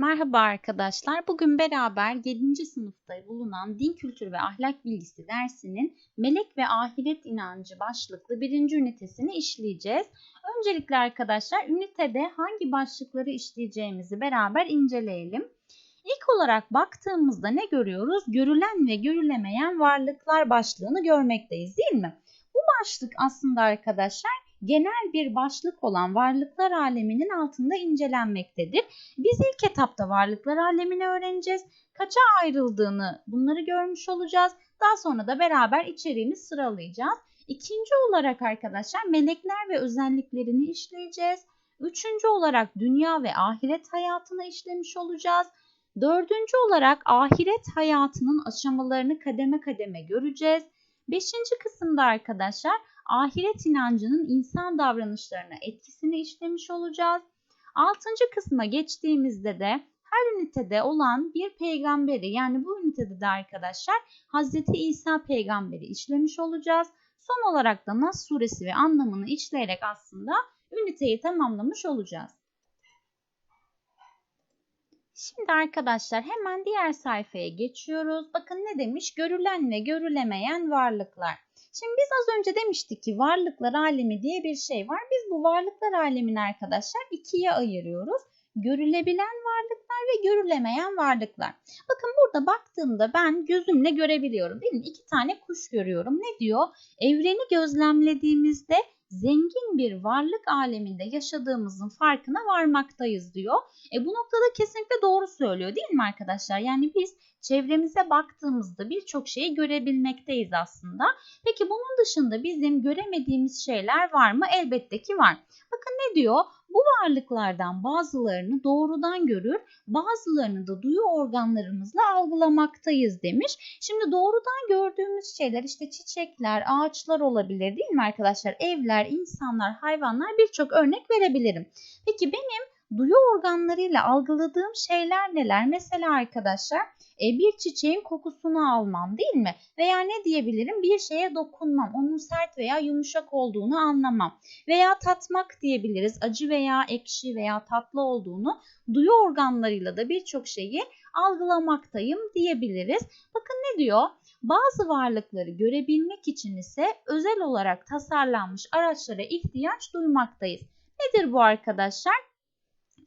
Merhaba arkadaşlar. Bugün beraber 7. sınıfta bulunan Din Kültürü ve Ahlak Bilgisi dersinin Melek ve Ahiret İnancı başlıklı birinci ünitesini işleyeceğiz. Öncelikle arkadaşlar ünitede hangi başlıkları işleyeceğimizi beraber inceleyelim. İlk olarak baktığımızda ne görüyoruz? Görülen ve görülemeyen varlıklar başlığını görmekteyiz değil mi? Bu başlık aslında arkadaşlar genel bir başlık olan varlıklar aleminin altında incelenmektedir. Biz ilk etapta varlıklar alemini öğreneceğiz. Kaça ayrıldığını bunları görmüş olacağız. Daha sonra da beraber içeriğini sıralayacağız. İkinci olarak arkadaşlar melekler ve özelliklerini işleyeceğiz. Üçüncü olarak dünya ve ahiret hayatını işlemiş olacağız. Dördüncü olarak ahiret hayatının aşamalarını kademe kademe göreceğiz. Beşinci kısımda arkadaşlar ahiret inancının insan davranışlarına etkisini işlemiş olacağız. Altıncı kısma geçtiğimizde de her ünitede olan bir peygamberi yani bu ünitede de arkadaşlar Hazreti İsa peygamberi işlemiş olacağız. Son olarak da Nas suresi ve anlamını işleyerek aslında üniteyi tamamlamış olacağız. Şimdi arkadaşlar hemen diğer sayfaya geçiyoruz. Bakın ne demiş? Görülen ve görülemeyen varlıklar. Şimdi biz az önce demiştik ki varlıklar alemi diye bir şey var. Biz bu varlıklar alemini arkadaşlar ikiye ayırıyoruz. Görülebilen varlıklar ve görülemeyen varlıklar. Bakın burada baktığımda ben gözümle görebiliyorum değil mi? İki tane kuş görüyorum. Ne diyor? Evreni gözlemlediğimizde zengin bir varlık aleminde yaşadığımızın farkına varmaktayız diyor. E bu noktada kesinlikle doğru söylüyor değil mi arkadaşlar? Yani biz çevremize baktığımızda birçok şeyi görebilmekteyiz aslında. Peki bunun dışında bizim göremediğimiz şeyler var mı? Elbette ki var. Bakın ne diyor? Bu varlıklardan bazılarını doğrudan görür, bazılarını da duyu organlarımızla algılamaktayız demiş. Şimdi doğrudan gördüğümüz şeyler işte çiçekler, ağaçlar olabilir değil mi arkadaşlar? Evler, insanlar, hayvanlar birçok örnek verebilirim. Peki benim duyu organlarıyla algıladığım şeyler neler? Mesela arkadaşlar e, bir çiçeğin kokusunu almam değil mi? Veya ne diyebilirim? Bir şeye dokunmam, onun sert veya yumuşak olduğunu anlamam. Veya tatmak diyebiliriz. Acı veya ekşi veya tatlı olduğunu duyu organlarıyla da birçok şeyi algılamaktayım diyebiliriz. Bakın ne diyor? Bazı varlıkları görebilmek için ise özel olarak tasarlanmış araçlara ihtiyaç duymaktayız. Nedir bu arkadaşlar?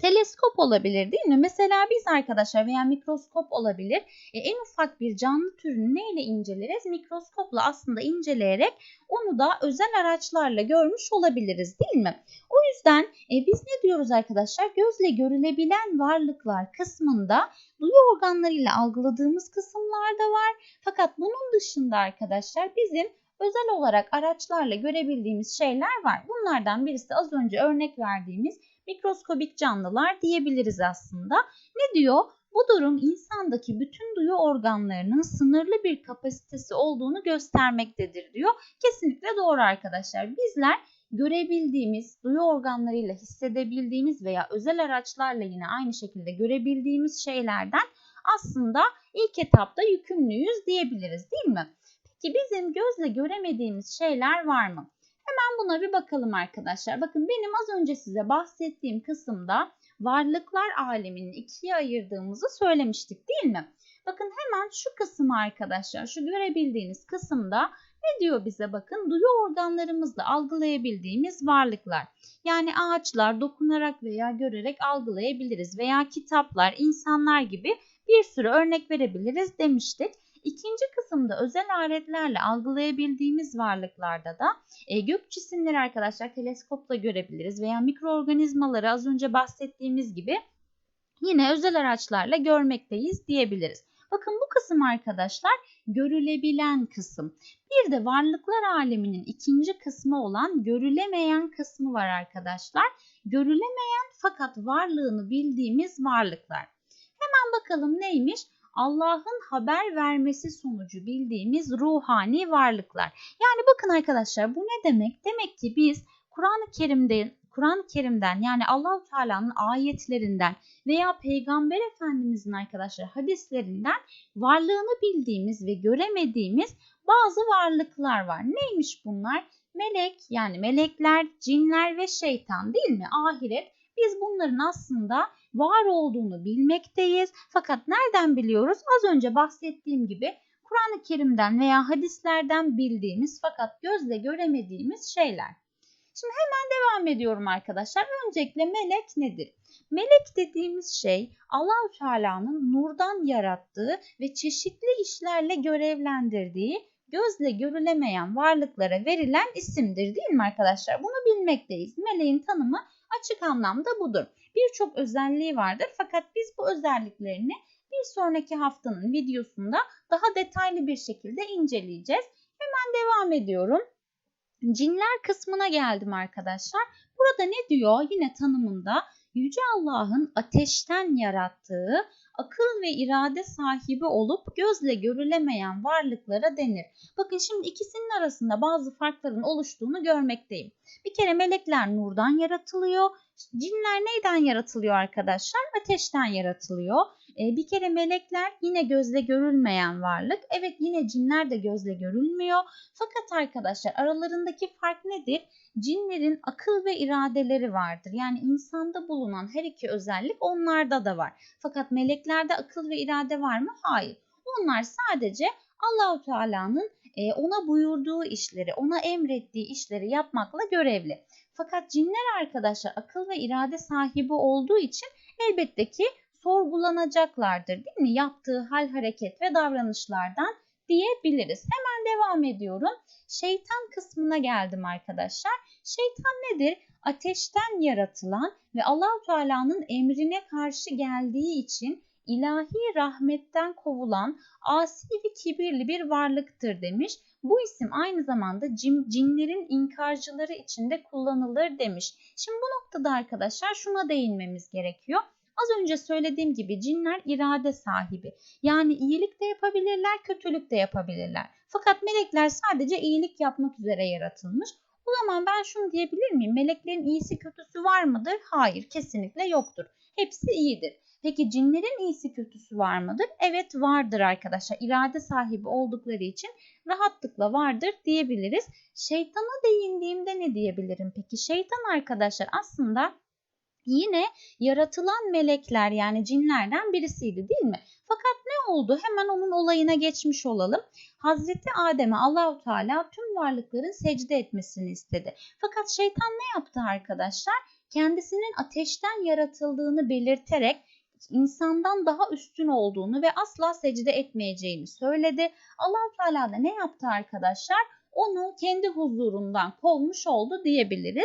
Teleskop olabilir değil mi? Mesela biz arkadaşlar veya mikroskop olabilir. E, en ufak bir canlı türünü neyle inceleriz? Mikroskopla aslında inceleyerek onu da özel araçlarla görmüş olabiliriz değil mi? O yüzden e, biz ne diyoruz arkadaşlar? Gözle görülebilen varlıklar kısmında duyu organlarıyla algıladığımız kısımlar da var. Fakat bunun dışında arkadaşlar bizim özel olarak araçlarla görebildiğimiz şeyler var. Bunlardan birisi az önce örnek verdiğimiz mikroskobik canlılar diyebiliriz aslında. Ne diyor? Bu durum insandaki bütün duyu organlarının sınırlı bir kapasitesi olduğunu göstermektedir diyor. Kesinlikle doğru arkadaşlar. Bizler görebildiğimiz, duyu organlarıyla hissedebildiğimiz veya özel araçlarla yine aynı şekilde görebildiğimiz şeylerden aslında ilk etapta yükümlüyüz diyebiliriz değil mi? Peki bizim gözle göremediğimiz şeyler var mı? Hemen buna bir bakalım arkadaşlar. Bakın benim az önce size bahsettiğim kısımda varlıklar aleminin ikiye ayırdığımızı söylemiştik değil mi? Bakın hemen şu kısım arkadaşlar, şu görebildiğiniz kısımda ne diyor bize bakın? Duyu organlarımızla algılayabildiğimiz varlıklar. Yani ağaçlar dokunarak veya görerek algılayabiliriz veya kitaplar, insanlar gibi bir sürü örnek verebiliriz demiştik. İkinci kısımda özel aletlerle algılayabildiğimiz varlıklarda da e, gök cisimleri arkadaşlar teleskopla görebiliriz veya mikroorganizmaları az önce bahsettiğimiz gibi yine özel araçlarla görmekteyiz diyebiliriz. Bakın bu kısım arkadaşlar görülebilen kısım. Bir de varlıklar aleminin ikinci kısmı olan görülemeyen kısmı var arkadaşlar. Görülemeyen fakat varlığını bildiğimiz varlıklar. Hemen bakalım neymiş? Allah'ın haber vermesi sonucu bildiğimiz ruhani varlıklar. Yani bakın arkadaşlar bu ne demek? Demek ki biz Kur'an-ı Kerim'de Kur'an-ı Kerim'den yani Allahu Teala'nın ayetlerinden veya Peygamber Efendimizin arkadaşlar hadislerinden varlığını bildiğimiz ve göremediğimiz bazı varlıklar var. Neymiş bunlar? Melek yani melekler, cinler ve şeytan değil mi? Ahiret. Biz bunların aslında var olduğunu bilmekteyiz. Fakat nereden biliyoruz? Az önce bahsettiğim gibi Kur'an-ı Kerim'den veya hadislerden bildiğimiz fakat gözle göremediğimiz şeyler. Şimdi hemen devam ediyorum arkadaşlar. Öncelikle melek nedir? Melek dediğimiz şey Allahu Teala'nın nurdan yarattığı ve çeşitli işlerle görevlendirdiği gözle görülemeyen varlıklara verilen isimdir değil mi arkadaşlar? Bunu bilmekteyiz. Meleğin tanımı açık anlamda budur. Birçok özelliği vardır fakat biz bu özelliklerini bir sonraki haftanın videosunda daha detaylı bir şekilde inceleyeceğiz. Hemen devam ediyorum. Cinler kısmına geldim arkadaşlar. Burada ne diyor? Yine tanımında Yüce Allah'ın ateşten yarattığı akıl ve irade sahibi olup gözle görülemeyen varlıklara denir. Bakın şimdi ikisinin arasında bazı farkların oluştuğunu görmekteyim. Bir kere melekler nurdan yaratılıyor. Cinler neyden yaratılıyor arkadaşlar? Ateşten yaratılıyor. Ee, bir kere melekler yine gözle görülmeyen varlık. Evet yine cinler de gözle görülmüyor. Fakat arkadaşlar aralarındaki fark nedir? Cinlerin akıl ve iradeleri vardır. Yani insanda bulunan her iki özellik onlarda da var. Fakat meleklerde akıl ve irade var mı? Hayır. Onlar sadece Allahu Teala'nın e, ona buyurduğu işleri, ona emrettiği işleri yapmakla görevli. Fakat cinler arkadaşlar akıl ve irade sahibi olduğu için elbette ki sorgulanacaklardır değil mi? Yaptığı hal, hareket ve davranışlardan diyebiliriz. Hemen devam ediyorum. Şeytan kısmına geldim arkadaşlar. Şeytan nedir? Ateşten yaratılan ve Allahu Teala'nın emrine karşı geldiği için ilahi rahmetten kovulan asi ve kibirli bir varlıktır demiş. Bu isim aynı zamanda cin, cinlerin inkarcıları içinde kullanılır demiş. Şimdi bu noktada arkadaşlar şuna değinmemiz gerekiyor. Az önce söylediğim gibi cinler irade sahibi. Yani iyilik de yapabilirler, kötülük de yapabilirler. Fakat melekler sadece iyilik yapmak üzere yaratılmış. O zaman ben şunu diyebilir miyim? Meleklerin iyisi kötüsü var mıdır? Hayır, kesinlikle yoktur. Hepsi iyidir. Peki cinlerin iyisi kötüsü var mıdır? Evet vardır arkadaşlar. İrade sahibi oldukları için rahatlıkla vardır diyebiliriz. Şeytana değindiğimde ne diyebilirim peki? Şeytan arkadaşlar aslında yine yaratılan melekler yani cinlerden birisiydi değil mi? Fakat ne oldu? Hemen onun olayına geçmiş olalım. Hazreti Adem'e Allahu Teala tüm varlıkların secde etmesini istedi. Fakat şeytan ne yaptı arkadaşlar? Kendisinin ateşten yaratıldığını belirterek insandan daha üstün olduğunu ve asla secde etmeyeceğini söyledi. Allahu Teala da ne yaptı arkadaşlar? Onu kendi huzurundan kovmuş oldu diyebiliriz.